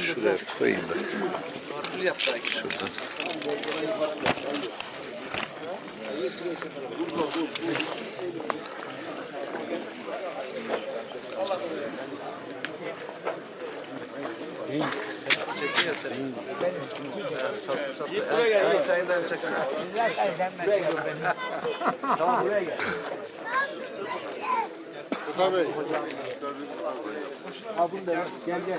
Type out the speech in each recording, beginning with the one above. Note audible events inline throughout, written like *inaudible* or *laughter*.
Şuraya koyayım da. torpil yaptı. Şuradan. Çekiyor seni. Satı satı. Buraya gel. Sayından çekin. Tamam buraya gel. Tabii. Al bunu da gel gel.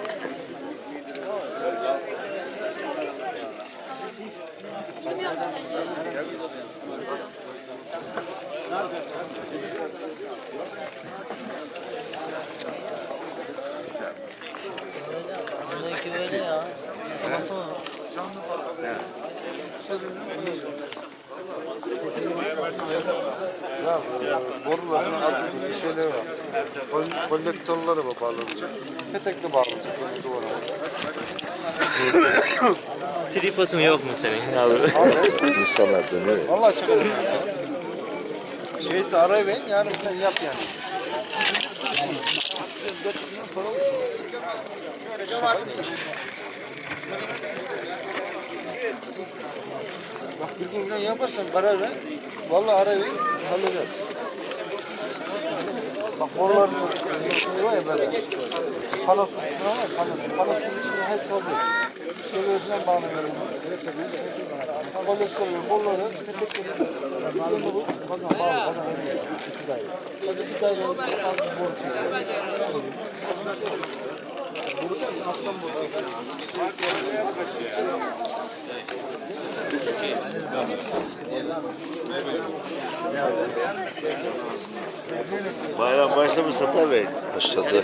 Bununki öyle ya. Boruların altında bir şeyler var. Kol- Kolektörleri var bağlanacak. Petekle bağlanacak. Böyle duvara. Tripodun yok mu senin abi? *laughs* İnsanlar dönüyor. Vallahi çıkarım. Şeyse arayı ver yani sen yap yani. Bak bir gün yaparsan karar ver. Vallahi ara ver. Halleder. Bak boruların şey var ya böyle. Panosun. Panosun. Panosun içinde hep hazır. Özünden bağlanıyor. Kolektörü, bolları, petekleri. Bir bu kazan bağlı. İki daire. Bir daire alıp alttan. Bayram başlamış Bey. Başladı.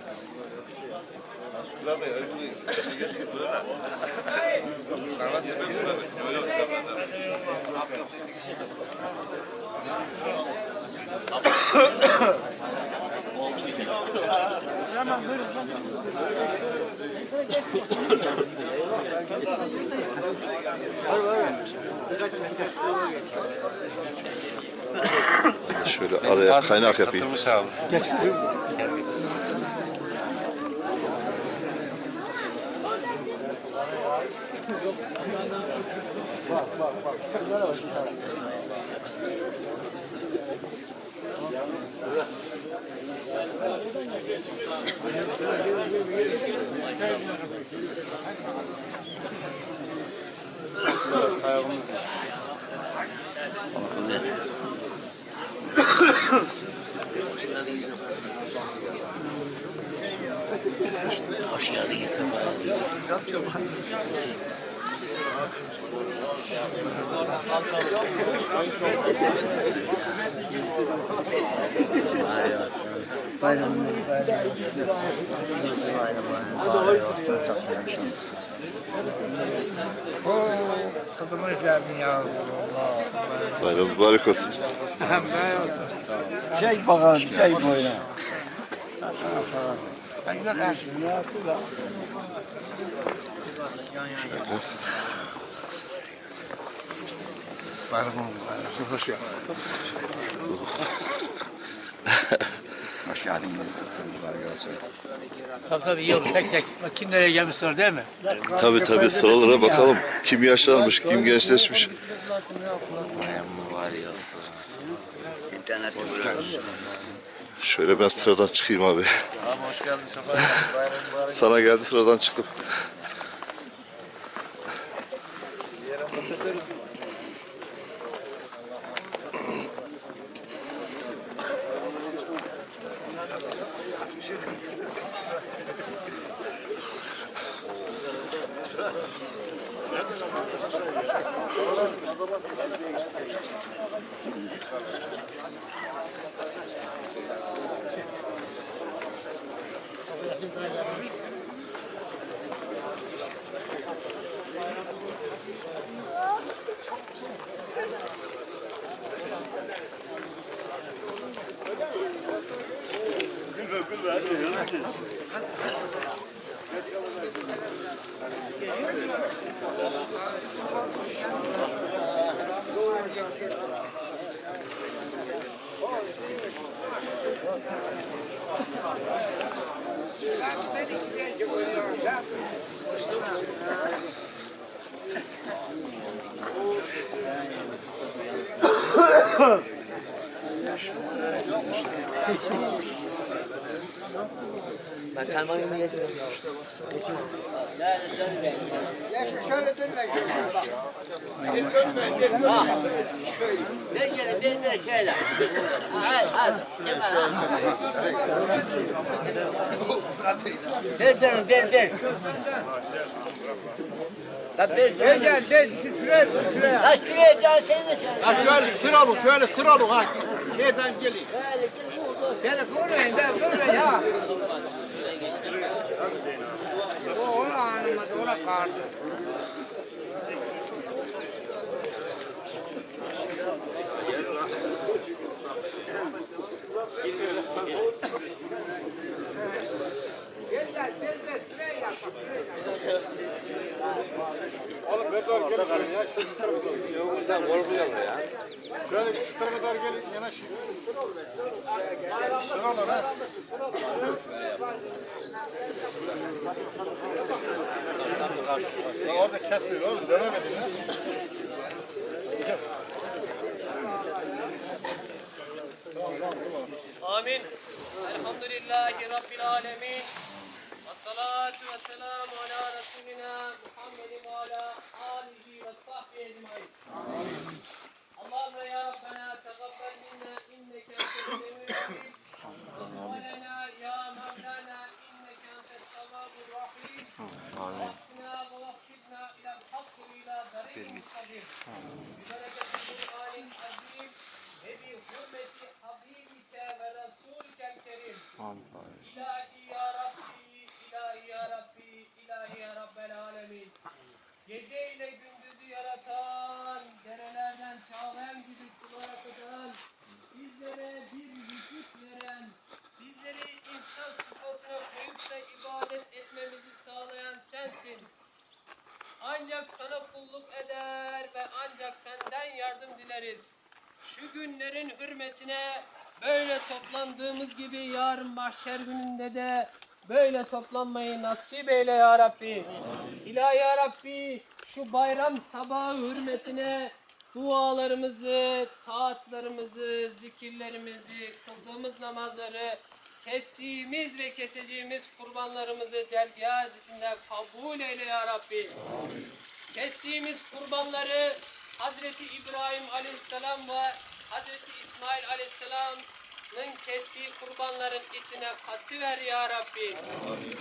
Şöyle araya kaynak yapayım. Bak bak bak. Bunlara bak. Sayalımız işte. Hoş geldiniz. Bayramınız bayram olsun. Bayramınız bayram olsun. Kızımız geldin ya. Bayram mübarek olsun. Çek bakalım, çek boyuna. Sana sana. Ben de karşıyım ya. Bayram mübarek. Hoş geldin. Hoş geldin. Tabii tabii iyi olur. Tek tek. Bak kim nereye gelmişler değil mi? Tabii tabii sıralara bakalım. Kim yaşlanmış, kim gençleşmiş. Şöyle ben sıradan çıkayım abi. Abi hoş geldin Sefa. *laughs* Sana geldi sıradan çıktım. *laughs* Ökül verdi. Hadi. Hadi. Ben Selman yanına geçiyorum. Bir gelin bir bir şöyle. Hadi hadi. Bir canım bir bir. Canım. Gel gel. Şuraya şuraya. La şuraya gel de şöyle. Ha şöyle sıralı şöyle sıralı ha. Şeyden gelin. Vurmayın ben vurmayın ha. O ona anlamadı ona kardı. Gel gel gel gel şuraya yap doğru gelin şöyle ya. Şu tarafa doğru. Şu tarafa ha. Orada kesmiyor oğlum. Devam edin ha. Amin. Elhamdülillahi Rabbil Alemin. Ve salatu ve selamu ala Resulina Muhammedin ve ala Amin. Amin. Amin. Da ibadet etmemizi sağlayan sensin. Ancak sana kulluk eder ve ancak senden yardım dileriz. Şu günlerin hürmetine böyle toplandığımız gibi yarın mahşer gününde de böyle toplanmayı nasip eyle ya Rabbi. İlahi ya Rabbi şu bayram sabahı hürmetine dualarımızı, taatlarımızı, zikirlerimizi, kıldığımız namazları, kestiğimiz ve keseceğimiz kurbanlarımızı dergâh izzetinde kabul eyle ya Rabbi. Kestiğimiz kurbanları Hazreti İbrahim Aleyhisselam ve Hazreti İsmail Aleyhisselam kestiği kurbanların içine katıver ya Rabbi.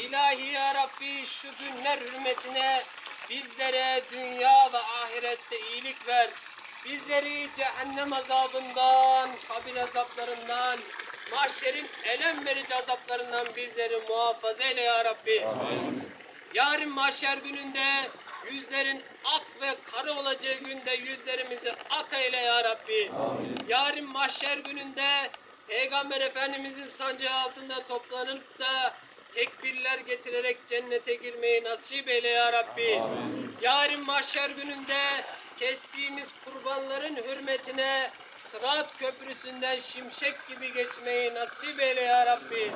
İlahi ya Rabbi şu günler hürmetine bizlere dünya ve ahirette iyilik ver. Bizleri cehennem azabından, kabir azaplarından, mahşerin elem verici azaplarından bizleri muhafaza eyle ya Rabbi. Yarın mahşer gününde yüzlerin ak ve kara olacağı günde yüzlerimizi ak eyle ya Rabbi. Yarın mahşer gününde Peygamber Efendimizin sancağı altında toplanıp da tekbirler getirerek cennete girmeyi nasip eyle ya Rabbi. Yarın mahşer gününde kestiğimiz kurbanların hürmetine Sırat Köprüsü'nden şimşek gibi geçmeyi nasip eyle ya Rabbi.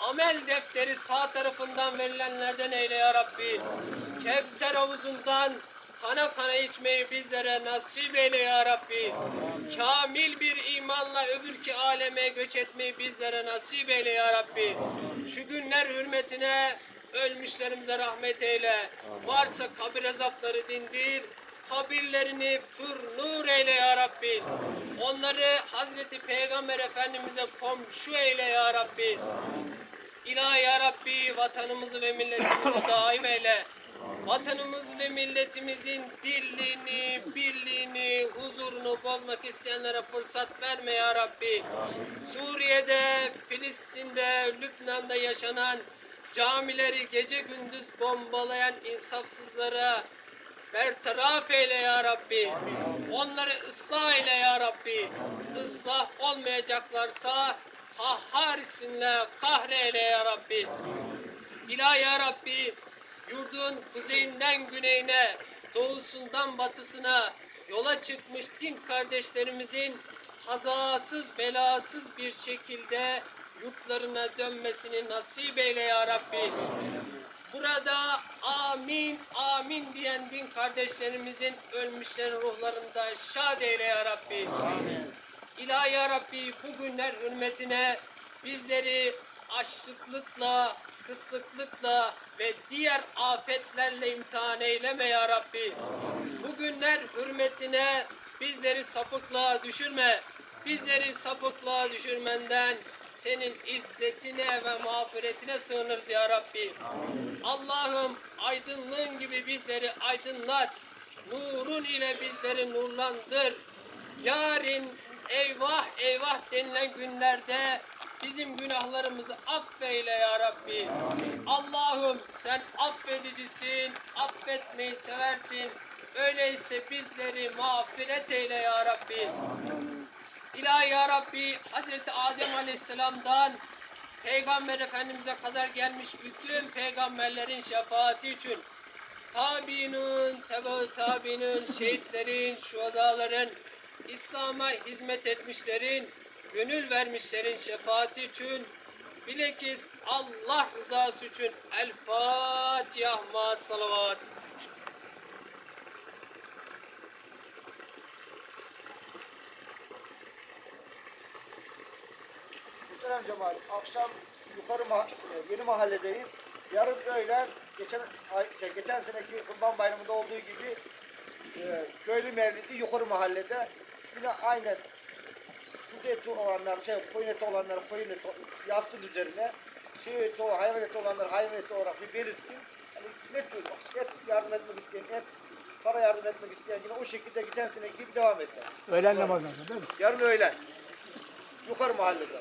Amel defteri sağ tarafından verilenlerden eyle ya Rabbi. Kevser havuzundan kana kana içmeyi bizlere nasip eyle ya Rabbi. Kamil bir imanla öbürki aleme göç etmeyi bizlere nasip eyle ya Rabbi. Şu günler hürmetine ölmüşlerimize rahmet eyle. Varsa kabir azapları dindir. Kabirlerini pür nur eyle ya Rabbi. Onları Hazreti Peygamber Efendimiz'e komşu eyle ya Rabbi. İlahi ya Rabbi vatanımızı ve milletimizi *coughs* daim eyle. Vatanımız ve milletimizin dirliğini, birliğini, huzurunu bozmak isteyenlere fırsat verme ya Rabbi. Suriye'de, Filistin'de, Lübnan'da yaşanan camileri gece gündüz bombalayan insafsızlara bertaraf eyle ya Rabbi. Onları ıslah eyle ya Rabbi. Islah olmayacaklarsa kahhar isimle kahreyle ya Rabbi. İlahi ya Rabbi yurdun kuzeyinden güneyine, doğusundan batısına yola çıkmış din kardeşlerimizin kazasız belasız bir şekilde yurtlarına dönmesini nasip eyle ya Rabbi. Burada amin amin diyen din kardeşlerimizin ölmüşlerin ruhlarında şad eyle ya Rabbi. İlahi ya Rabbi bu günler hürmetine bizleri açlıklıkla, kıtlıklıkla ve diğer afetlerle imtihan eyleme ya Rabbi. Bu günler hürmetine bizleri sapıklığa düşürme. Bizleri sapıklığa düşürmenden senin izzetine ve mağfiretine sığınırız ya Rabbi. Allah'ım aydınlığın gibi bizleri aydınlat. Nurun ile bizleri nurlandır. Yarın eyvah eyvah denilen günlerde bizim günahlarımızı affeyle ya Rabbi. Allah'ım sen affedicisin, affetmeyi seversin. Öyleyse bizleri mağfiret eyle ya Rabbi. İlahi ya Rabbi Hazreti Adem Aleyhisselam'dan Peygamber Efendimiz'e kadar gelmiş bütün peygamberlerin şefaati için tabiinin, tebe tabiinin, şehitlerin, şuhadaların, İslam'a hizmet etmişlerin, gönül vermişlerin şefaati için bilekis Allah rızası için El Fatiha ma salavat. Muhterem Cemal, akşam yukarı ma- e, yeni mahalledeyiz. Yarın öğlen geçen ay, şey, geçen seneki Kurban Bayramı'nda olduğu gibi e, köylü mevlidi yukarı mahallede yine aynen kuzu eti olanlar, şey koyun eti olanlar koyun eti yassın üzerine şey eti, o- hayvan eti olanlar hayvan eti olarak bir verirsin. Hani ne tür et yardım etmek isteyen et, para yardım etmek isteyen yine o şekilde geçen seneki gibi devam edeceğiz. Öğlen namazından değil mi? Yarın öğlen. Yukarı mahallede.